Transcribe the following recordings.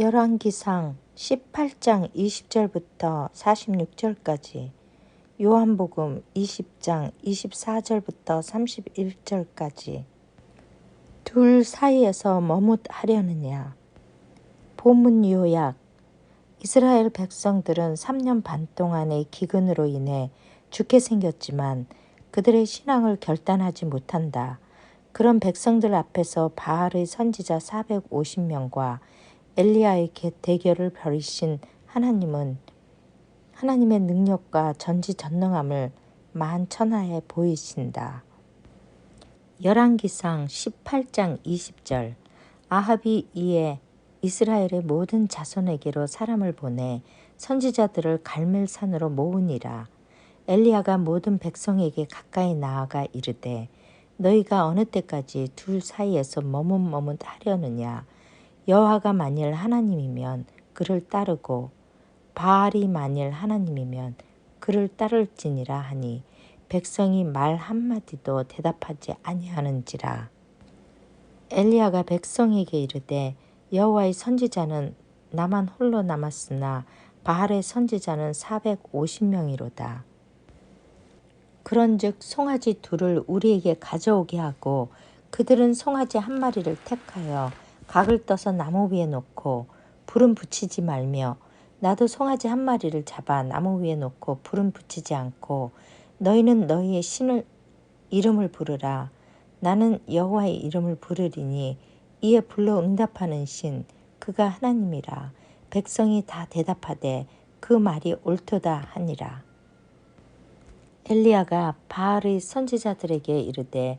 열왕기상 18장 20절부터 46절까지 요한복음 20장 24절부터 31절까지 둘 사이에서 머뭇하려느냐 본문 요약 이스라엘 백성들은 3년 반 동안의 기근으로 인해 죽게 생겼지만 그들의 신앙을 결단하지 못한다. 그런 백성들 앞에서 바알의 선지자 450명과 엘리야의 대결을 벌이신 하나님은 하나님의 능력과 전지전능함을 만천하에 보이신다. 열왕기상 18장 20절 아합이 이에 이스라엘의 모든 자손에게로 사람을 보내 선지자들을 갈멜산으로 모으니라. 엘리야가 모든 백성에게 가까이 나아가 이르되 너희가 어느 때까지 둘 사이에서 머뭇머뭇 하려느냐 여호와가 만일 하나님이면 그를 따르고 바알이 만일 하나님이면 그를 따를지니라 하니 백성이 말 한마디도 대답하지 아니하는지라 엘리야가 백성에게 이르되 여호와의 선지자는 나만 홀로 남았으나 바알의 선지자는 450명이로다. 그런즉 송아지 둘을 우리에게 가져오게 하고 그들은 송아지 한 마리를 택하여 각을 떠서 나무 위에 놓고 불은 붙이지 말며 나도 송아지 한 마리를 잡아 나무 위에 놓고 불은 붙이지 않고 너희는 너희의 신을 이름을 부르라. 나는 여호와의 이름을 부르리니 이에 불러 응답하는 신 그가 하나님이라. 백성이 다 대답하되 그 말이 옳도다 하니라. 엘리야가 바알의 선지자들에게 이르되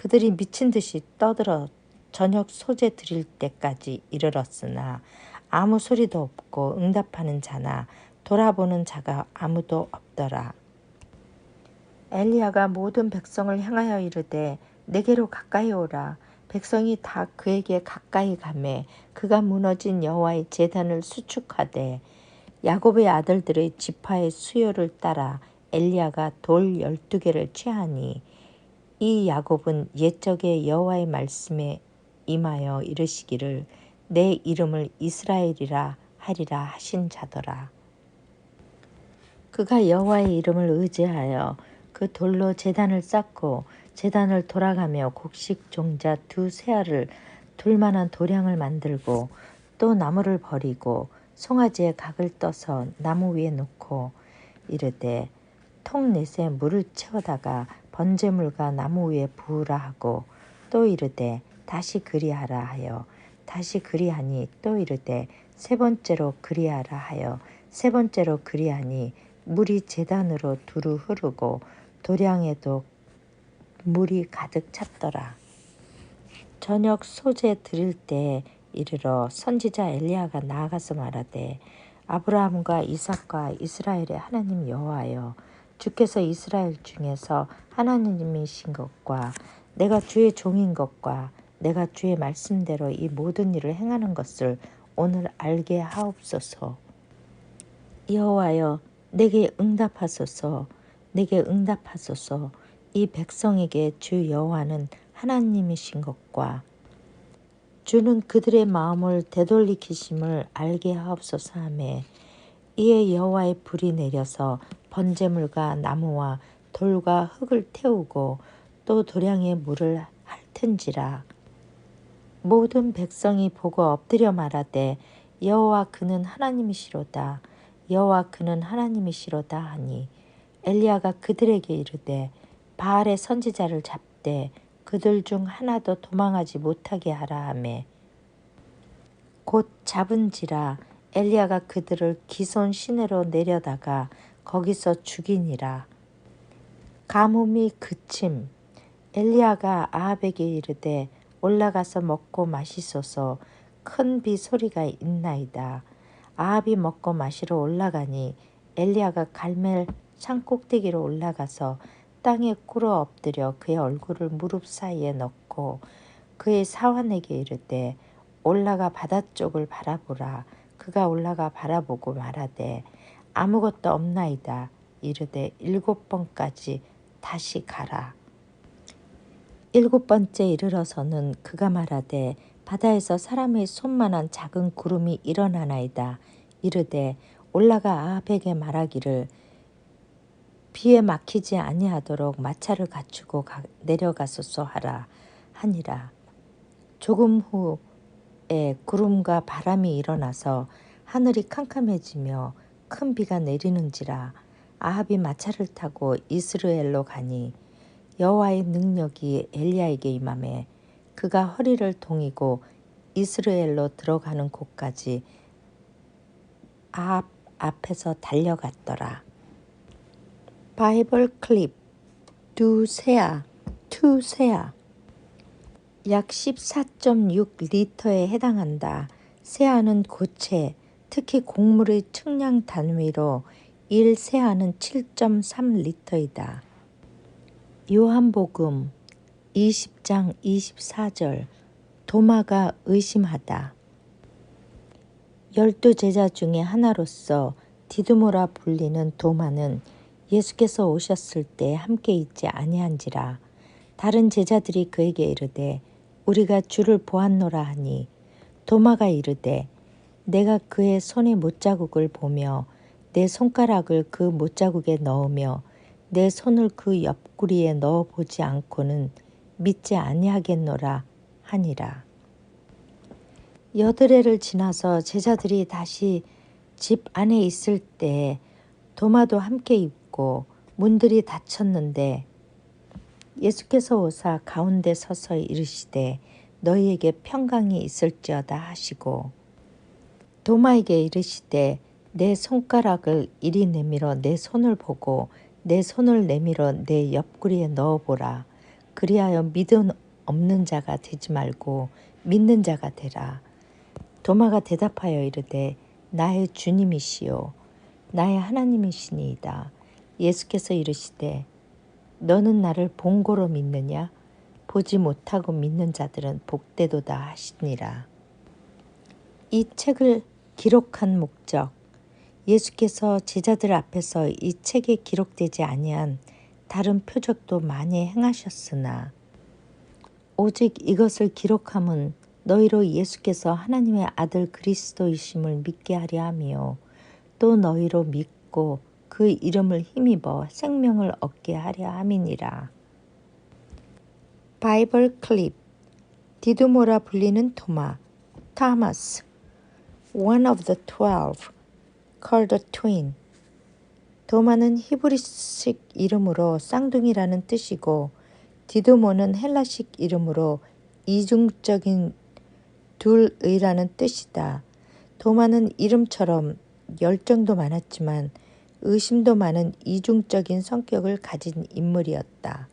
그들이 미친 듯이 떠들어 저녁 소재 드릴 때까지 이르렀으나 아무 소리도 없고 응답하는 자나 돌아보는 자가 아무도 없더라. 엘리야가 모든 백성을 향하여 이르되 내게로 가까이 오라. 백성이 다 그에게 가까이 가매 그가 무너진 여호와의 제단을 수축하되 야곱의 아들들의 지파의 수요를 따라 엘리야가 돌 열두 개를 취하니 이 야곱은 옛적의 여호와의 말씀에 임하여 이르시기를 내 이름을 이스라엘이라 하리라 하신 자더라. 그가 여호와의 이름을 의지하여 그 돌로 재단을 쌓고 재단을 돌아가며 곡식 종자 두 세알을 둘만한 도량을 만들고 또 나무를 버리고 송아지에 각을 떠서 나무 위에 놓고 이르되 통 넷에 물을 채워다가 번제물과 나무 위에 부으라 하고 또 이르되 다시 그리하라 하여 다시 그리하니 또 이르되 세 번째로 그리하라 하여 세 번째로 그리하니 물이 재단으로 두루 흐르고 도량에도 물이 가득 찼더라. 저녁 소재 드릴 때 이르러 선지자 엘리야가 나아가서 말하되 아브라함과 이삭과 이스라엘의 하나님 여호와여 주께서 이스라엘 중에서 하나님이신 것과 내가 주의 종인 것과 내가 주의 말씀대로 이 모든 일을 행하는 것을 오늘 알게 하옵소서. 여호와여 내게 응답하소서 내게 응답하소서 이 백성에게 주 여호와는 하나님이신 것과 주는 그들의 마음을 되돌리키심을 알게 하옵소서 하매 이에 여호와의 불이 내려서 번제물과 나무와 돌과 흙을 태우고 또 도량에 물을 핥은지라. 모든 백성이 보고 엎드려 말하되 여호와 그는 하나님이시로다. 여호와 그는 하나님이시로다 하니 엘리야가 그들에게 이르되 바알의 선지자를 잡되 그들 중 하나도 도망하지 못하게 하라 하매. 곧 잡은지라 엘리야가 그들을 기손 시내로 내려다가 거기서 죽이니라. 가뭄이 그침 엘리야가 아합에게 이르되 올라가서 먹고 마시소서. 큰 비 소리가 있나이다. 아합이 먹고 마시러 올라가니 엘리야가 갈멜 산 꼭대기로 올라가서 땅에 꿇어 엎드려 그의 얼굴을 무릎 사이에 넣고 그의 사환에게 이르되 올라가 바다 쪽을 바라보라 그가 올라가 바라보고 말하되 아무것도 없나이다. 이르되 일곱 번까지 다시 가라. 일곱 번째 이르러서는 그가 말하되 바다에서 사람의 손만한 작은 구름이 일어나나이다. 이르되 올라가 아합에게 말하기를 비에 막히지 아니하도록 마차를 갖추고 가, 내려가소서 하라 하니라. 조금 후 에 구름과 바람이 일어나서 하늘이 캄캄해지며 큰 비가 내리는지라 아합이 마차를 타고 이스라엘로 가니 여호와의 능력이 엘리야에게 임함에 그가 허리를 동이고 이스라엘로 들어가는 곳까지 아합 앞에서 달려갔더라. 바이블 클립 두세아 투세아 약 14.6리터에 해당한다. 세아는 고체, 특히 곡물의 측량 단위로 1세아는 7.3리터이다. 요한복음 20장 24절 도마가 의심하다. 열두 제자 중에 하나로서 디드모라 불리는 도마는 예수께서 오셨을 때 함께 있지 아니한지라 다른 제자들이 그에게 이르되 우리가 주를 보았노라 하니 도마가 이르되 내가 그의 손의 못자국을 보며 내 손가락을 그 못자국에 넣으며 내 손을 그 옆구리에 넣어 보지 않고는 믿지 아니하겠노라 하니라. 여드레를 지나서 제자들이 다시 집 안에 있을 때 도마도 함께 입고 문들이 닫혔는데 예수께서 오사 가운데 서서 이르시되 너희에게 평강이 있을지어다 하시고 도마에게 이르시되 내 손가락을 이리 내밀어 내 손을 보고 내 손을 내밀어 내 옆구리에 넣어보라. 그리하여 믿음 없는 자가 되지 말고 믿는 자가 되라. 도마가 대답하여 이르되 나의 주님이시요 나의 하나님이시니이다. 예수께서 이르시되 너는 나를 본고로 믿느냐 보지 못하고 믿는 자들은 복되도다 하시니라. 이 책을 기록한 목적 예수께서 제자들 앞에서 이 책에 기록되지 아니한 다른 표적도 많이 행하셨으나 오직 이것을 기록함은 너희로 예수께서 하나님의 아들 그리스도이심을 믿게 하려 함이요 또 너희로 믿고 그 이름을 힘입어 생명을 얻게 하려 함이니라. 바이블 클립. 디두모라 불리는 토마. 타마스. One of the twelve. Called a twin. 도마는 히브리식 이름으로 쌍둥이라는 뜻이고 디두모는 헬라식 이름으로 이중적인 둘의라는 뜻이다. 도마는 이름처럼 열정도 많았지만 의심도 많은 이중적인 성격을 가진 인물이었다.